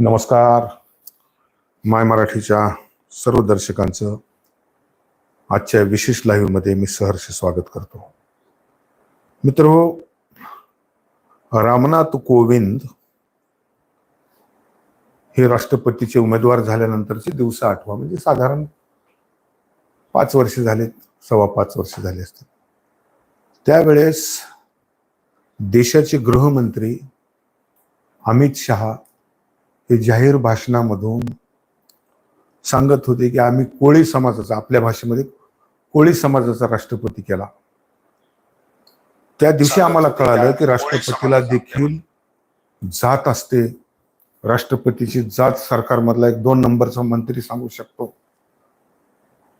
नमस्कार. माय मराठीच्या सर्व दर्शकांचं आजच्या विशेष लाईव्हमध्ये मी सहर्ष स्वागत करतो. मित्र हो, रामनाथ कोविंद हे राष्ट्रपतीचे उमेदवार झाल्यानंतरचे दिवस आठवा म्हणजे साधारण पाच वर्ष झालेत सव्वा पाच वर्ष झाले असतील. त्यावेळेस देशाचे गृहमंत्री अमित शहा हे जाहीर भाषणामधून सांगत होते की आम्ही कोळी समाजाचा आपल्या भाषेमध्ये कोळी समाजाचा राष्ट्रपती केला. त्या दिवशी आम्हाला कळालं की राष्ट्रपतीला देखील जात असते. राष्ट्रपतीची जात सरकारमधला एक दोन नंबरचा मंत्री सांगू शकतो.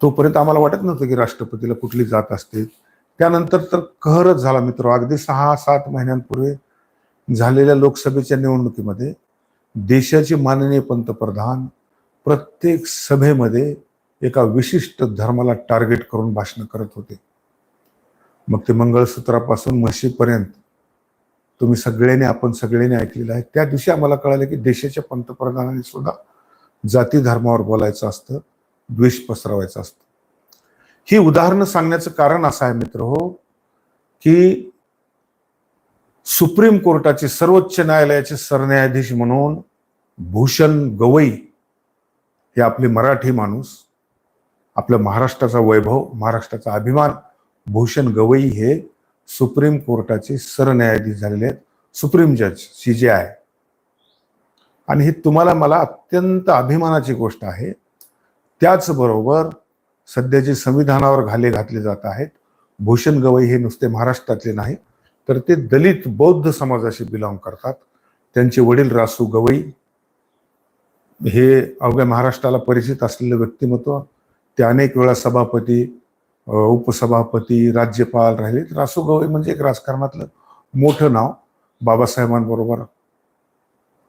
तोपर्यंत आम्हाला वाटत नव्हतं की राष्ट्रपतीला कुठली जात असते. त्यानंतर तर कहरच झाला मित्र. अगदी सहा सात महिन्यांपूर्वी झालेल्या लोकसभेच्या निवडणुकीमध्ये देशाचे माननीय पंतप्रधान प्रत्येक सभेमध्ये एका विशिष्ट धर्माला टार्गेट करून भाषण करत होते. मग ते मंगळसूत्रापासून म्हशीपर्यंत तुम्ही सगळ्यांनी आपण सगळ्यांनी ऐकलेलं आहे. त्या दिवशी आम्हाला कळालं की देशाच्या पंतप्रधानांनी सुद्धा जाती धर्मावर बोलायचं असतं द्वेष पसरवायचं असतं. ही उदाहरणं सांगण्याचं कारण असं आहे मित्र हो की सुप्रीम कोर्टाचे सर्वोच्च न्यायालयाचे सरन्यायाधीश म्हणून भूषण गवई हे आपले मराठी माणूस आपल्या महाराष्ट्राचा वैभव महाराष्ट्राचा अभिमान भूषण गवई हे सुप्रीम कोर्टाचे सरन्यायाधीश झालेले आहेत सुप्रीम जज सी जे आय. आणि हे तुम्हाला मला अत्यंत अभिमानाची गोष्ट आहे. त्याचबरोबर सध्या जे संविधानावर घाले घातले जात आहेत भूषण गवई हे नुसते महाराष्ट्रातले नाही तर ते दलित बौद्ध समाजाशी बिलॉंग करतात. त्यांचे वडील रासू गवई हे अवघ्या महाराष्ट्राला परिचित असलेलं व्यक्तिमत्व. ते अनेक वेळा सभापती उपसभापती राज्यपाल राहिले. रासू गवई म्हणजे एक राजकारणातलं मोठं नाव बाबासाहेबांबरोबर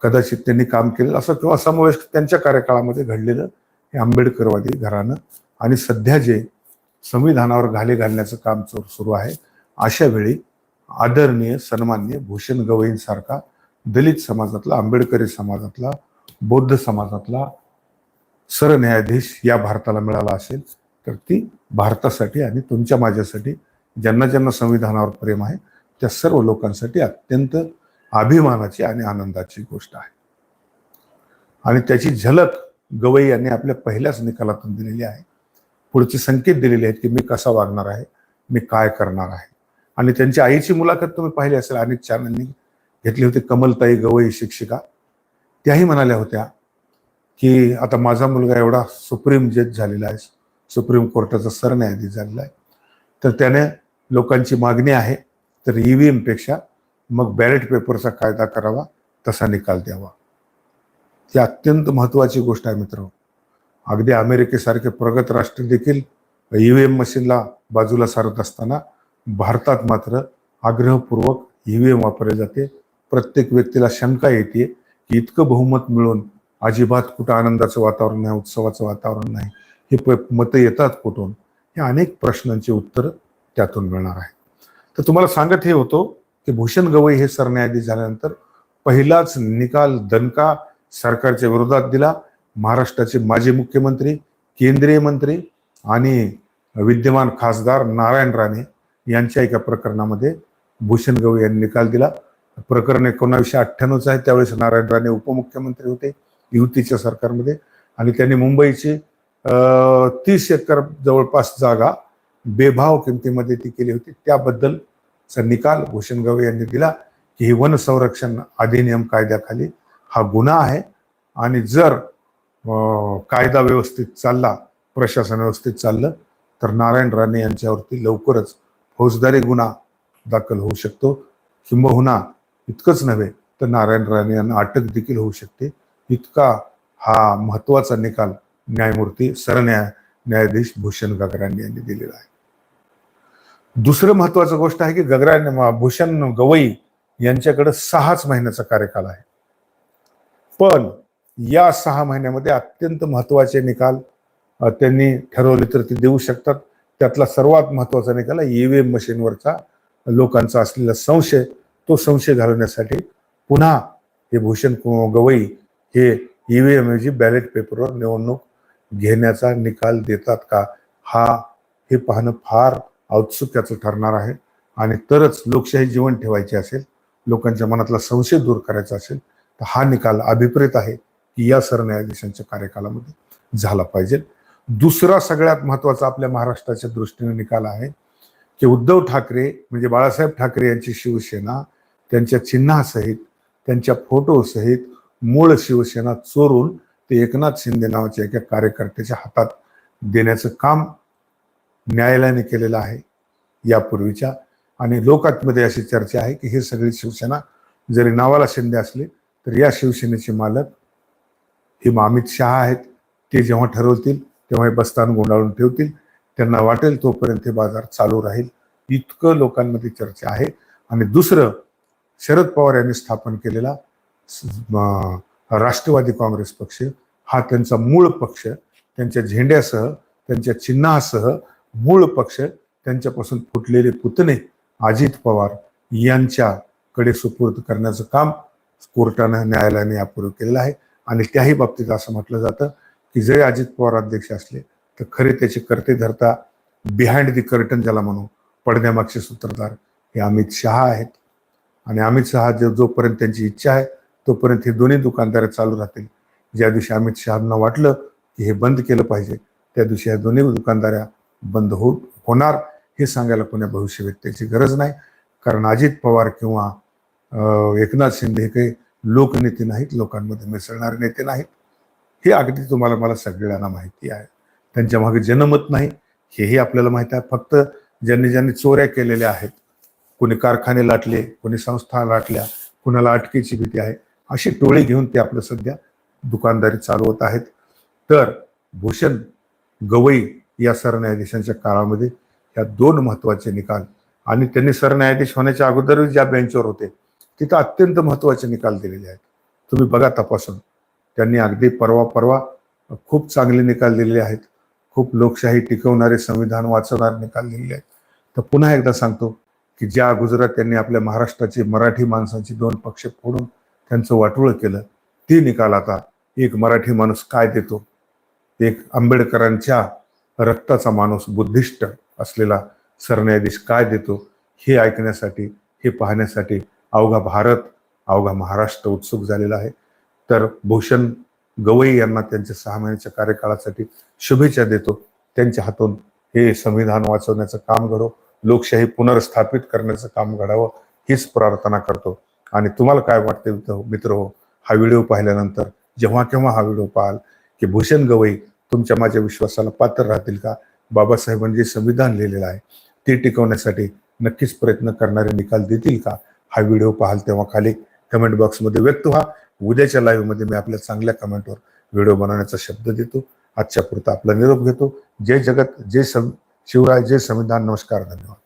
कदाचित त्यांनी काम केलं असं किंवा समावेश त्यांच्या कार्यकाळामध्ये घडलेलं हे आंबेडकरवादी घराणं. आणि सध्या जे संविधानावर घाले घालण्याचं काम सुरू आहे अशा वेळी आदरणीय सन्मान्य भूषण गवईंसारखा दलित समाजातला आंबेडकरी समाजातला बौद्ध समाजातला सरन्यायाधीश या भारताला मिळाला असेल तर ती भारतासाठी आणि तुमच्या माझ्यासाठी ज्यांना ज्यांना संविधानावर प्रेम आहे त्या सर्व लोकांसाठी अत्यंत अभिमानाची आणि आनंदाची गोष्ट आहे. आणि त्याची झलक गवई यांनी आपल्या पहिल्याच निकालातून दिलेली आहे. पुढचे संकेत दिलेले आहेत की मी कसा वागणार आहे मी काय करणार आहे. आणि त्यांच्या आईची मुलाखत तुम्ही पाहिली असेल अनेक चॅनलनी घेतली होती कमलताई गवई शिक्षिका. त्याही म्हणाल्या होत्या की आता माझा मुलगा एवढा सुप्रीम जज झालेला आहे सुप्रीम कोर्टाचा सरन्यायाधीश झालेला आहे. तर त्याने लोकांची मागणी आहे तर ईव्हीएमपेक्षा मग बॅलेट पेपरचा कायदा करावा तसा निकाल द्यावा. ही अत्यंत महत्वाची गोष्ट आहे मित्र अगदी अमेरिकेसारखे प्रगत राष्ट्र देखील ईव्हीएम मशीनला बाजूला सारत असताना भारतात मात्र आग्रहपूर्वक ईव्हीएम वापरले जाते. प्रत्येक व्यक्तीला शंका येते की इतकं बहुमत मिळून अजिबात कुठं आनंदाचं वातावरण नाही उत्सवाचं वातावरण नाही हे प- मतं येतात कुठून? हे अनेक प्रश्नांची उत्तर त्यातून मिळणार आहे. तर तुम्हाला सांगत हे होतो की भूषण गवई हे सरन्यायाधीश झाल्यानंतर पहिलाच निकाल दणका सरकारच्या विरोधात दिला. महाराष्ट्राचे माजी मुख्यमंत्री केंद्रीय मंत्री आणि विद्यमान खासदार नारायण राणे यांच्या एका प्रकरणामध्ये भूषण गवई यांनी निकाल दिला. प्रकरण एकोणावीसशे अठ्ठ्याण्णवचं आहे. त्यावेळेस नारायण राणे उपमुख्यमंत्री होते युतीच्या सरकारमध्ये. आणि त्यांनी मुंबईची तीस एकर जवळपास जागा बेभाव किमतीमध्ये ती केली होती. त्याबद्दलचा निकाल भूषण गवई यांनी दिला की ही वन संरक्षण अधिनियम कायद्याखाली हा गुन्हा आहे. आणि जर कायदा व्यवस्थित चालला प्रशासन व्यवस्थित चाललं तर नारायण राणे यांच्यावरती लवकरच फौजदारी गुन्हा दाखल होऊ शकतो. किंबहुना इतकंच नव्हे तर नारायण राणे यांना अटक देखील होऊ शकते. इतका हा महत्त्वाचा निकाल न्यायमूर्ती सरन्याय न्यायाधीश भूषण गगराणी यांनी दिलेला आहे. दुसरं महत्वाचं गोष्ट आहे की गगरा भूषण गवई यांच्याकडे सहाच महिन्याचा कार्यकाल आहे. पण या सहा महिन्यामध्ये अत्यंत महत्त्वाचे निकाल त्यांनी ठरवले तर ते देऊ शकतात. त्यातला सर्वात महत्त्वाचा निकाल आहे ईव्हीएम मशीनवरचा लोकांचा असलेला संशय तो संशय घालवण्यासाठी पुन्हा हे भूषण गवई हे ईव्हीएम ऐवजी बॅलेट पेपरवर निवडणूक घेण्याचा निकाल देतात का? हा हे पाहणं फार औत्सुक्याचं ठरणार आहे. आणि तरच लोकशाही जीवन ठेवायची असेल लोकांच्या मनातला संशय दूर करायचा असेल तर हा निकाल अभिप्रेत आहे की या सरन्यायाधीशांच्या कार्यकालामध्ये झाला पाहिजे. दुसरा सगळ्यात महत्त्वाचा आपल्या महाराष्ट्राच्या दृष्टीने निकाल आहे की उद्धव ठाकरे म्हणजे बाळासाहेब ठाकरे यांची शिवसेना त्यांच्या चिन्हासहित त्यांच्या फोटोसहित मूळ शिवसेना चोरून ते एकनाथ शिंदे नावाच्या एका कार्यकर्त्याच्या हातात देण्याचं काम न्यायालयाने केलेलं आहे यापूर्वीच्या. आणि लोकांमध्ये अशी चर्चा आहे की ही सगळी शिवसेना जरी नावाला शिंदे असले तर या शिवसेनेचे मालक हे अमित शहा आहेत ते जेव्हा ठरवतील तेव्हा हे बस्तान गोंडाळून ठेवतील. त्यांना वाटेल तोपर्यंत हे बाजार चालू राहील. इतकं लोकांमध्ये चर्चा आहे. आणि दुसरं शरद पवार यांनी स्थापन केलेला राष्ट्रवादी काँग्रेस पक्ष हा त्यांचा मूळ पक्ष त्यांच्या झेंड्यासह त्यांच्या चिन्हासह मूळ पक्ष त्यांच्यापासून फुटलेले पुतणे अजित पवार यांच्याकडे सुपूर्द करण्याचं काम कोर्टानं न्यायालयाने यापूर्वी केलेलं आहे. आणि त्याही बाबतीत असं म्हटलं जातं की जरी अजित पवार अध्यक्ष असले तर खरे त्याचे कर्ते धरता बिहाइंड दी कर्टन ज्याला म्हणू पडद्यामागचे सूत्रधार हे अमित शहा आहेत. आणि अमित शहा जो जोपर्यंत त्यांची इच्छा आहे तोपर्यंत हे दोन्ही दुकानदार चालू राहतील. ज्या दिवशी अमित शहांना वाटलं की हे बंद केलं पाहिजे त्या दिवशी या दोन्ही दुकानदाऱ्या बंद हो होणार हे सांगायला कोण्या व्यक्तीची गरज नाही. कारण अजित पवार किंवा एकनाथ शिंदे हे काही लोकनेते नाहीत लोकांमध्ये मिसळणारे नेते नाहीत. हे अगदी तुम्हाला मला सगळ्यांना माहिती आहे. त्यांच्या मागे जनमत नाही हेही आपल्याला माहीत आहे. फक्त ज्यांनी ज्यांनी चोऱ्या केलेल्या आहेत कोणी कारखाने लाटले कोणी संस्था लाटल्या कुणाला अटकेची भीती आहे अशी टोळी घेऊन ते आपलं सध्या दुकानदारी चालवत आहेत. तर भूषण गवई या सरन्यायाधीशांच्या काळामध्ये या दोन महत्त्वाचे निकाल आणि त्यांनी सरन्यायाधीश होण्याच्या अगोदर ज्या बेंचवर होते तिथं अत्यंत महत्त्वाचे निकाल दिलेले आहेत. तुम्ही बघा तपासून. त्यांनी अगदी परवा परवा खूप चांगले निकाल दिलेले आहेत. खूप लोकशाही टिकवणारे संविधान वाचवणारे निकाल दिलेले आहेत. तर पुन्हा एकदा सांगतो की ज्या गुजरात त्यांनी आपल्या महाराष्ट्राची मराठी माणसांची दोन पक्ष फोडून त्यांचं वाटोळं केलं ती निकाल आता एक मराठी माणूस काय देतो? एक आंबेडकरांच्या रक्ताचा माणूस बुद्धिस्ट असलेला सरन्यायाधीश काय देतो? हे ऐकण्यासाठी हे पाहण्यासाठी अवघा भारत अवघा महाराष्ट्र उत्सुक झालेला आहे. तर भूषण गवई यांना त्यांच्या सहा महिन्याच्या कार्यकाळासाठी शुभेच्छा देतो. त्यांच्या हातून हे संविधान वाचवण्याचं काम घडो. लोकशाही पुनर्स्थापित करण्याचं काम घडावं हीच प्रार्थना करतो. आणि तुम्हाला काय वाटते मित्र- मित्र हो हा व्हिडिओ पाहिल्यानंतर जेव्हा केव्हा हा व्हिडिओ पाहाल की भूषण गवई तुमच्या माझ्या विश्वासाला पात्र राहतील का? बाबासाहेबांनी जे संविधान लिहिलेलं आहे ते टिकवण्यासाठी नक्कीच प्रयत्न करणारे निकाल देतील का? हा व्हिडिओ पाहाल तेव्हा खाली. कमेंट बॉक्समध्ये व्यक्त व्हा. उद्याच्या लाईव्हमध्ये मी आपल्या चांगल्या कमेंटवर व्हिडिओ बनवण्याचा शब्द देतो. आजच्या पुरता आपला निरोप घेतो. जय जगत जय सं शिवराय जय संविधान. नमस्कार धन्यवाद.